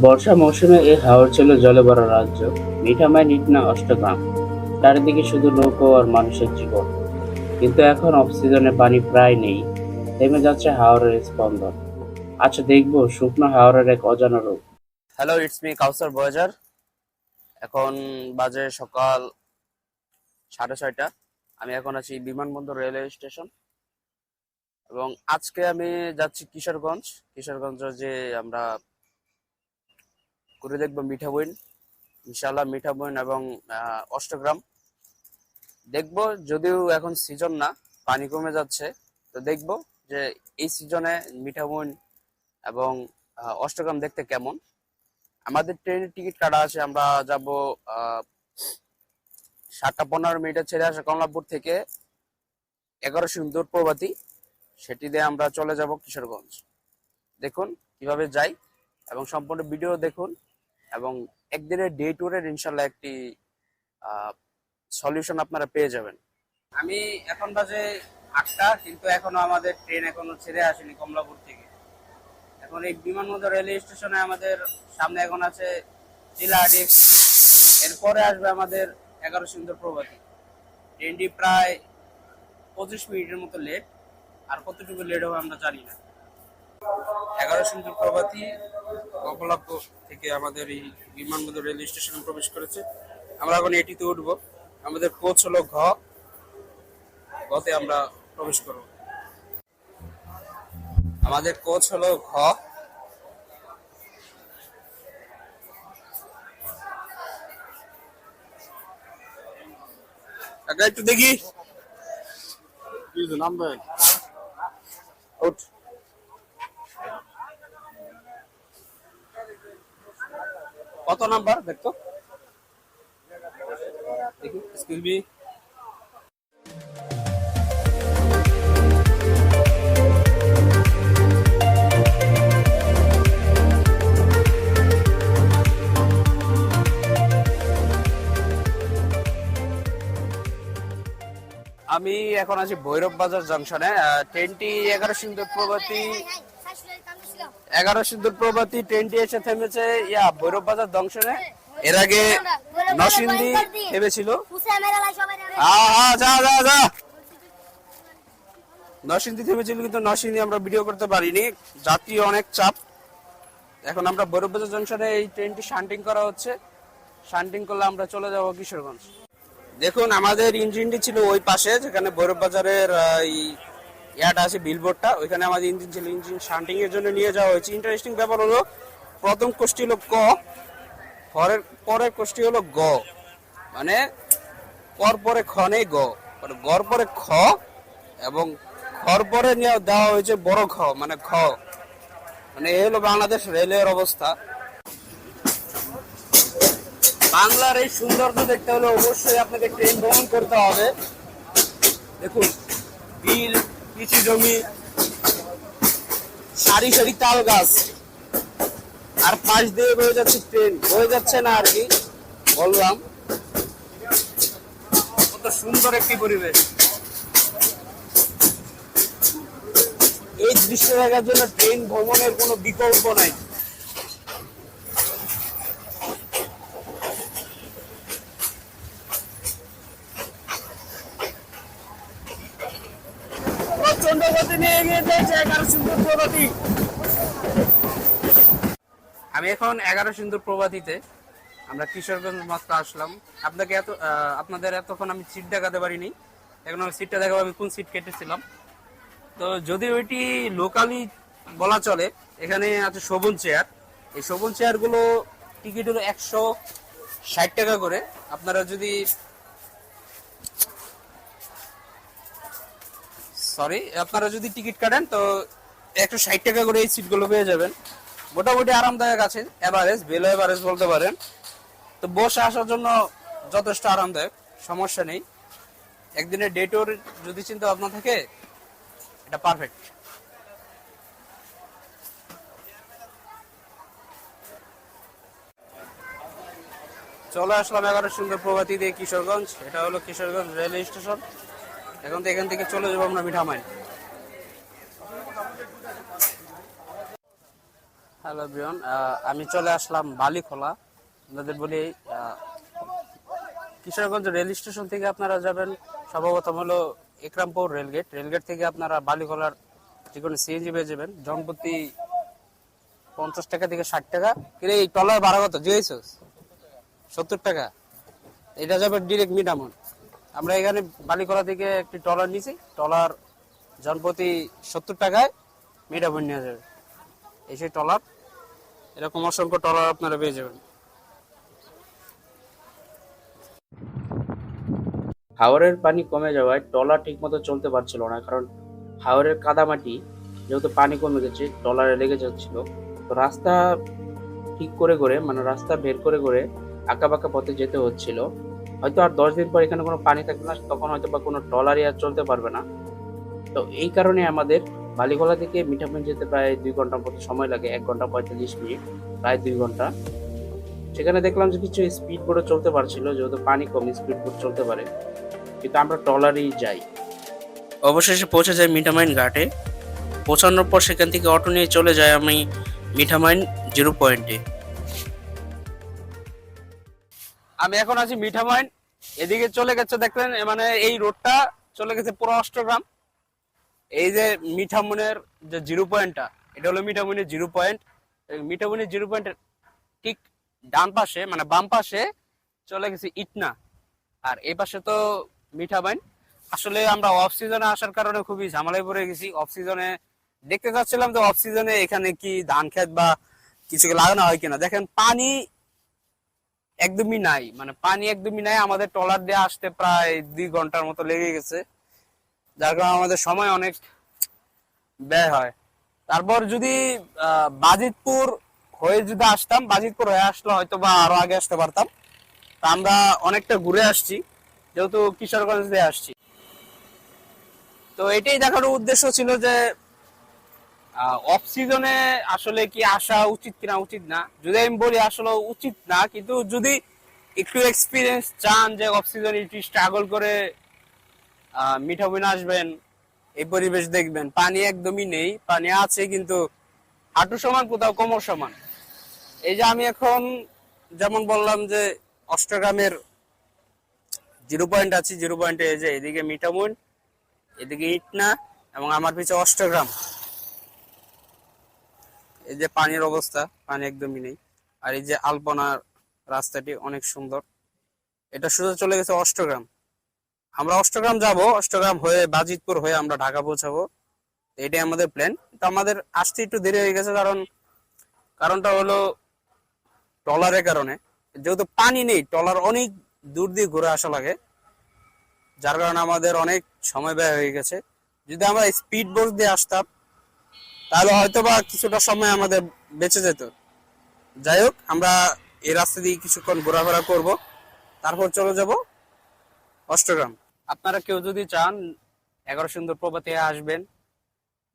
বর্ষা মৌসুমে এই হাওর ছিল জলে ভরা রাজ্য মিঠামাই নিটনা অষ্টগ্রাম চারিদিকে শুধু নৌকো আর মানুষের জীবন। কিন্তু এখন অফ সিজনে পানি প্রায় নেই, থেমে যাচ্ছে হাওরের স্পন্দন। আচ্ছা দেখব শুকনো হাওরের এক অজানা রূপ। হ্যালো ইটস মি কাউসার বয়াজার এখন বাজে সকাল সাড়ে ছয়টা। আমি এখন আছি বিমানবন্দর রেলওয়ে স্টেশন। এবং আজকে আমি যাচ্ছি কিশোরগঞ্জ। কিশোরগঞ্জ যে আমরা ঘুরে দেখব মিঠা বইন। ইনশাল্লাহ মিঠা বইন এবং অষ্টগ্রাম। দেখব যদিও এখন সিজন না, পানি কমে যাচ্ছে, তো দেখব যে এই সিজনে মিঠা বইন এবং অষ্টগ্রাম দেখতে কেমন। আমাদের ট্রেনের টিকিট কাটা আছে, আমরা যাব সাতটা পনেরো মিনিটে ছেড়ে আসে কমলাপুর থেকে এগারোশো দূর প্রভাতী। সেটি দিয়ে আমরা চলে যাব কিশোরগঞ্জ। দেখুন কীভাবে যাই এবং সম্পূর্ণ ভিডিও দেখুন। এবং একদিনের ডে ট্যুরের ইনশাল্লাহ একটি সলিউশন আপনারা পেয়ে যাবেন। আমি এখন বাজে আটটা, কিন্তু এখনও আমাদের ট্রেন এখনও ছেড়ে আসেনি কমলাপুর থেকে। এখন এই বিমানবন্দর রেলওয়ে স্টেশনে আমাদের সামনে এখন আছে চিলাহাটি এরপরে আসবে আমাদের এগারো সুন্দর প্রভাতী। ট্রেনটি প্রায় পঁচিশ মিনিটের মতো লেট আর কতটুকু লেট হবে আমরা জানি না। এগারো সুন্দর প্রভাতী কমলাপুর থেকে আমাদের এই বিমানবন্দর রেল স্টেশনে প্রবেশ করেছে। আমরা এখন এটিতে উঠব। আমাদের কোচ হলো ঘ। গতে আমরা প্রবেশ করব। আমাদের কোচ হলো ঘ একটু দেখি। নামবেন উঠ। কত নাম্বার? দেখতো। আমি এখন আছি ভৈরব বাজার জংশনে এগারো সিন্ধু প্রগতি এগারো সিন্ধুর প্রভাতী ট্রেনটি এসে থেমেছে, ইয়া, ভৈরব বাজার জংশনে এর আগে নরসিংদী থেমেছিল। নরসিংদী থেমেছিল কিন্তু নরসিংদী আমরা ভিডিও করতে পারিনি। যাত্রী অনেক চাপ। এখন আমরা ভৈরব বাজার জংশনে এই ট্রেনটি শান্টিং করা হচ্ছে। শান্টিং করলে আমরা চলে যাব কিশোরগঞ্জ। দেখুন, আমাদের ইঞ্জিনটি ছিল ওই পাশে, যেখানে ভৈরব বাজারের এই ইয়াটা আছে বিলবোর্ডটা ওইখানে আমাদের ইঞ্জিন ছিল, ইঞ্জিন শান্টিং এর জন্য নিয়ে যাওয়া হয়েছে। ইন্টারেস্টিং ব্যাপার হলো, প্রথম কোষ্টি হলো ক, পরের পরের কোষ্টি হলো গ। মানে কর পরে খ নেই গ। মানে গড় পরে খ, এবং খর পরে নিয়ে দেওয়া হয়েছে বড় খ মানে খ মানে এই হলো বাংলাদেশ রেলের অবস্থা। বাংলার এই সৌন্দর্য দেখতে হলে অবশ্যই আপনাকে ট্রেন ভ্রমণ করতে হবে। দেখুন, বিল কৃষি জমি, সারি সারি তাল গাছ। আর পাশ দিয়ে বয়ে যাচ্ছে ট্রেন। বয়ে যাচ্ছে না আর কি, বললাম। কত সুন্দর একটি পরিবেশ। এই দৃশ্য দেখার জন্য ট্রেন ভ্রমণের কোনো বিকল্প নাই প্রচণ্ড গতি নিয়ে এগিয়ে যাচ্ছে এগারো সুন্দর প্রগতি আমি এখন এগারো সুন্দর প্রভাতীতে আমরা কিশোরগঞ্জ মাত্র আসলাম। আপনাকে এত আপনাদের এতক্ষণ আমি সিট দেখাতে পারিনি। এখন আমি সিটটা দেখাবো আমি কোন সিট কেটেছিলাম। তো যদি ওইটি লোকালি বলা চলে, এখানে আছে শোভন চেয়ার। এই শোভন চেয়ারগুলো টিকিট হলো একশো ষাট টাকা করে। আপনারা যদি, সরি, আপনারা যদি টিকিট কাটেন, তো একশো ষাট টাকা করে এই সিটগুলো পেয়ে যাবেন। মোটামুটি আরামদায়ক আছে এভারেজ বেলো এভারেজ বলতে পারেন। তো বসে আসার জন্য যথেষ্ট আরামদায়ক, সমস্যা নেই। একদিনের ডে টুর যদি চিন্তা ভাবনা থাকে, এটা পারফেক্ট চলে আসলাম এগারো সুন্দর প্রভাতী দিয়ে কিশোরগঞ্জ। এটা হলো কিশোরগঞ্জ রেলওয়ে স্টেশন। এখন তো এখান থেকে চলে যাব আমরা মিঠামাইন হ্যালো ব্রিয়ন আমি চলে আসলাম বালিখোলা। আপনাদের বলি কিশোরগঞ্জ রেল স্টেশন থেকে আপনারা যাবেন সর্বপ্রথম হলো একরামপুর রেলগেট। রেলগেট থেকে আপনারা বালিখোলার যে কোনো সিএনজি পেয়ে যাবেন। জনপ্রতি পঞ্চাশ টাকা থেকে ষাট টাকা। কিন্তু এই টলার ভাড়া কত? জিয়েছিস সত্তর টাকা। এটা যাবে ডিরেক্ট মিডামন আমরা এখানে বালিখোলা থেকে একটি টলার নিয়েছি টলার জনপ্রতি সত্তর টাকায় মিডামন নেওয়া যাবে। এই সেই টলার এরকম অসংখ্য টলার আপনারা পেয়ে যাবেন। হাওরের পানি কমে যাওয়ায় টলার ঠিকমতো চলতে পারছিল না, কারণ হাওরের কাদামাটি যেহেতু পানি কমে গেছে টলারে লেগে যাচ্ছিল, তো রাস্তা ঠিক করে করে মানে রাস্তা বের করে করে আঁকা বাঁকা পথে যেতে হচ্ছিল। হয়তো আর দশ দিন পর এখানে কোনো পানি থাকবে না, তখন হয়তো বা কোনো টলারই আর চলতে পারবে না। তো এই কারণে আমাদের বালিগোলা থেকে মিঠাপুর যেতে প্রায় দুই ঘণ্টার মতো সময় লাগে এক ঘণ্টা পঁয়তাল্লিশ মিনিট প্রায় দুই ঘণ্টা। সেখানে দেখলাম যে কিছু স্পিড বোটে চলতে পারছিল যেহেতু পানি কম স্পিড বোট চলতে পারে। কিন্তু আমরা ট্রলারেই যাই। অবশেষে পৌঁছে যাই মিঠামাইন ঘাটে। পৌঁছানোর পর সেখান থেকে অটো নিয়ে চলে যাই আমি মিঠামাইন জিরো পয়েন্টে। আমি এখন আছি মিঠামাইন এদিকে চলে গেছে দেখলেন মানে এই রোডটা চলে গেছে পুরো অষ্টগ্রাম। এই যে মিঠামুনের যে জিরো পয়েন্টটা, এটা হলো মিঠামুনের জিরো পয়েন্ট। মিঠামুনের জিরো পয়েন্ট ঠিক ডান পাশে মানে বাম পাশে চলে গেছে ইটনা। আর এই পাশে তো মিঠাবাইন। আসলে আমরা অফ সিজনে আসার কারণে খুবই ঝামেলায় পড়ে গেছি। অফ সিজনে দেখতে চাচ্ছিলাম যে অফ সিজনে এখানে কি ধান ক্ষেত বা কিছু লাগানো হয় কিনা। দেখেন, পানি একদমই নাই। মানে পানি একদমই নাই। আমাদের ট্রলার দিয়ে আসতে প্রায় দুই ঘণ্টার মতো লেগে গেছে। যার কারণে আমাদের সময় অনেক ব্যয় হয়। তারপর যদি বাজিতপুর হয়ে যদি আসতাম, বাজিতপুর হয়ে আসলে হয়তো বা আরও আগে আসতে পারতাম। তা আমরা অনেকটা ঘুরে আসছি, যেহেতু কিশোরগঞ্জ দিয়ে আসছি। তো এটাই দেখানোর উদ্দেশ্য ছিল যে অফ সিজনে আসলে কি আসা উচিত কিনা উচিত না। যদি আমি বলি আসলে উচিত না, কিন্তু যদি একটু এক্সপিরিয়েন্স চান যে অফ সিজনে একটু স্ট্রাগল করে মিঠাবিন আসবেন, এই পরিবেশ দেখবেন। পানি একদমই নেই, পানি আছে কিন্তু হাঁটু সমান, কোথাও কোমর সমান। এই যে আমি এখন যেমন বললাম যে অষ্টগ্রামের জিরো পয়েন্ট আছে, জিরো পয়েন্টে এই যে এদিকে মিঠামুন এদিকে ইটনা এবং আমার পিছে অষ্টগ্রাম। এই যে পানির অবস্থা, পানি একদমই নেই। আর এই যে আলপনার রাস্তাটি অনেক সুন্দর। এটা শুধু চলে গেছে অষ্টগ্রাম। আমরা অষ্টগ্রাম যাব, অষ্টগ্রাম হয়ে বাজিতপুর হয়ে আমরা ঢাকা পৌঁছাবো। এটাই আমাদের প্ল্যান তো আমাদের আসতে একটু দেরি হয়ে গেছে কারণ, কারণটা হলো ট্রলারের কারণে। যেহেতু পানি নেই ট্রলার অনেক দূর দিয়ে ঘুরে আসা লাগে। যার কারণে আমাদের অনেক সময় ব্যয় হয়ে গেছে। যদি আমরা স্পিড বোট দিয়ে আসতাম, তাহলে হয়তো বা কিছুটা সময় আমাদের বেঁচে যেত। যাই হোক, আমরা এই রাস্তা দিয়ে কিছুক্ষণ ঘোরাফেরা করব। তারপর চলে যাব অষ্টগ্রাম। আপনারা কেউ যদি চান, এগারো সুন্দর প্রভাতে আসবেন,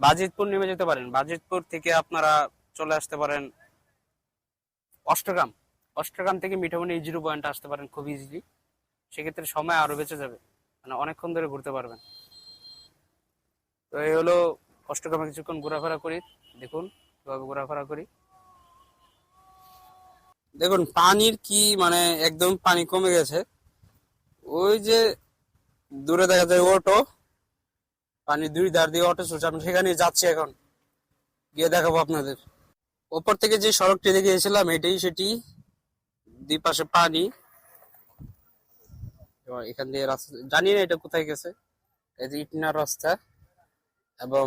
বাজিতপুর নেমে যেতে পারেন। বাজিতপুর থেকে আপনারা চলে আসতে পারেন অষ্টগ্রাম। অষ্টগ্রাম থেকে মিঠামণি জিরো পয়েন্ট আসতে পারেন খুব ইজিলি সেক্ষেত্রে সময় আরও বেঁচে যাবে মানে অনেকক্ষণ ধরে ঘুরতে পারবেন। তো এই হলো অষ্টগ্রামে কিছুক্ষণ ঘোরাফেরা করি। দেখুন, কীভাবে ঘোরাফেরা করি। দেখুন, পানির কি মানে একদম পানি কমে গেছে। ওই যে দূরে দেখা যায় অটো পানি দুই ধার দিয়ে অটো চলছে। আমি সেখানে যাচ্ছি এখন। গিয়ে দেখাবো আপনাদের। ওপর থেকে যে সড়কটি দেখে এসেছিলাম এটাই সেটি দুই পাশে পানি। এবার এখান দিয়ে রাস্তা, জানি না এটা কোথায় গেছে। এই যে ইটনার রাস্তা এবং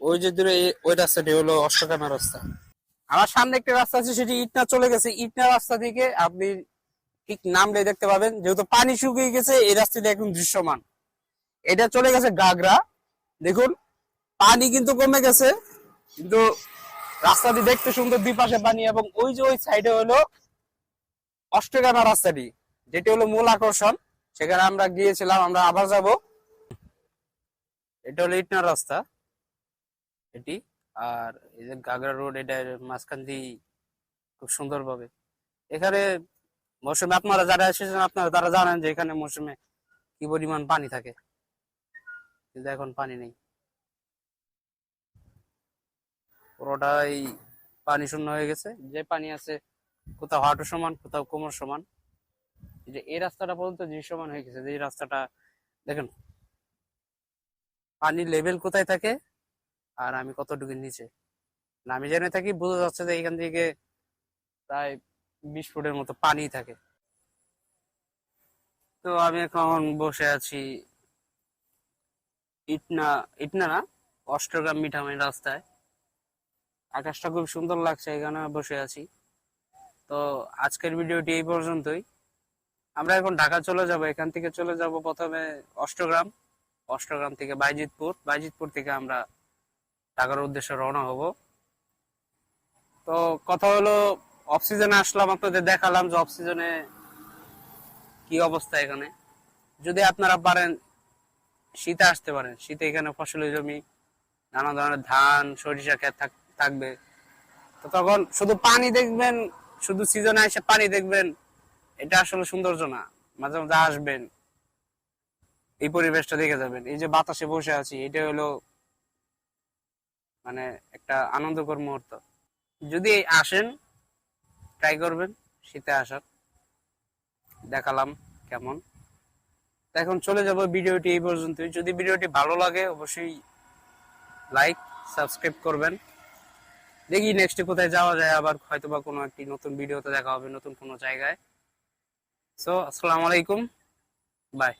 ওই যে দূরে ওই রাস্তাটি হলো অষ্টগ্রামের রাস্তা। আমার সামনে একটা রাস্তা আছে, সেটি ইটনা চলে গেছে। ইটনা রাস্তা থেকে আপনি ঠিক নামলে দেখতে পাবেন। যেহেতু পানি শুকিয়ে গেছে, এই রাস্তাটি এখন দৃশ্যমান। এটা চলে গেছে গাগরা। দেখুন, পানি কিন্তু কমে গেছে, কিন্তু রাস্তাটি দেখতে সুন্দর দুই পাশে পানি এবং ওই যে ওই সাইডে হলো অষ্টগ্রামা রাস্তাটি, যেটি হলো মূল আকর্ষণ। সেখানে আমরা গিয়েছিলাম, আমরা আবার যাব। এটা হলো ইটনার রাস্তা, এটি। আর এই যে গাগরা রোড এটা মাঝখান দিয়ে খুব সুন্দরভাবে। এখানে মৌসুমে আপনারা যারা এসেছেন, আপনারা তারা জানেন যে এখানে মৌসুমে কি পরিমাণ পানি থাকে। কিন্তু এখন পানি নেই। পুরোটাই পানি শূন্য হয়ে গেছে। যে পানি আছে কোথাও হাঁটু সমান, কোথাও কোমর সমান। যে এই রাস্তাটা পর্যন্ত যে সমান হয়ে গেছে, যে রাস্তাটা, দেখেন, পানির লেভেল কোথায় থাকে আর আমি কতটুকু নিচে। আমি জেনে থাকি, বোঝা যাচ্ছে যে এখান থেকে প্রায় বিশ ফুটের মতো পানি থাকে। তো আমি এখন বসে আছি ইটনা ইটনা না, অষ্টগ্রাম মিঠামাই রাস্তায়। আকাশটা খুব সুন্দর লাগছে, এখানে বসে আছি। তো আজকের ভিডিওটি এই পর্যন্তই। আমরা এখন ঢাকা চলে যাব, এখান থেকে চলে যাব প্রথমে অষ্টগ্রাম। অষ্টগ্রাম থেকে বাইজিতপুর। বাইজিতপুর থেকে আমরা ঢাকার উদ্দেশ্যে রওনা হব। তো কথা হলো অফ আসলাম, আপনাদের দেখালাম যে অফ সিজনে কি অবস্থা এখানে। যদি আপনারা পারেন, শীতে আসতে পারেন। শীতে এখানে ফসলের জমি, নানা ধরনের ধান, সরিষা থাক- থাকবে। তো তখন শুধু পানি দেখবেন, শুধু সিজনে এসে পানি দেখবেন, এটা আসলে সৌন্দর্য না। মাঝে মাঝে আসবেন, এই পরিবেশটা দেখে যাবেন। এই যে বাতাসে বসে আছি, এটা হলো মানে একটা আনন্দকর মুহূর্ত। যদি আসেন ট্রাই করবেন, শীতে আসার। দেখালাম কেমন। এখন চলে যাব ভিডিওটি এই পর্যন্তই। যদি ভিডিওটি ভালো লাগে, অবশ্যই লাইক সাবস্ক্রাইব করবেন। দেখি নেক্সটে কোথায় যাওয়া যায়, আবার হয়তো বা কোনো একটি নতুন ভিডিওতে দেখা হবে, নতুন কোনো জায়গায়। সো আসসালামু আলাইকুম। বাই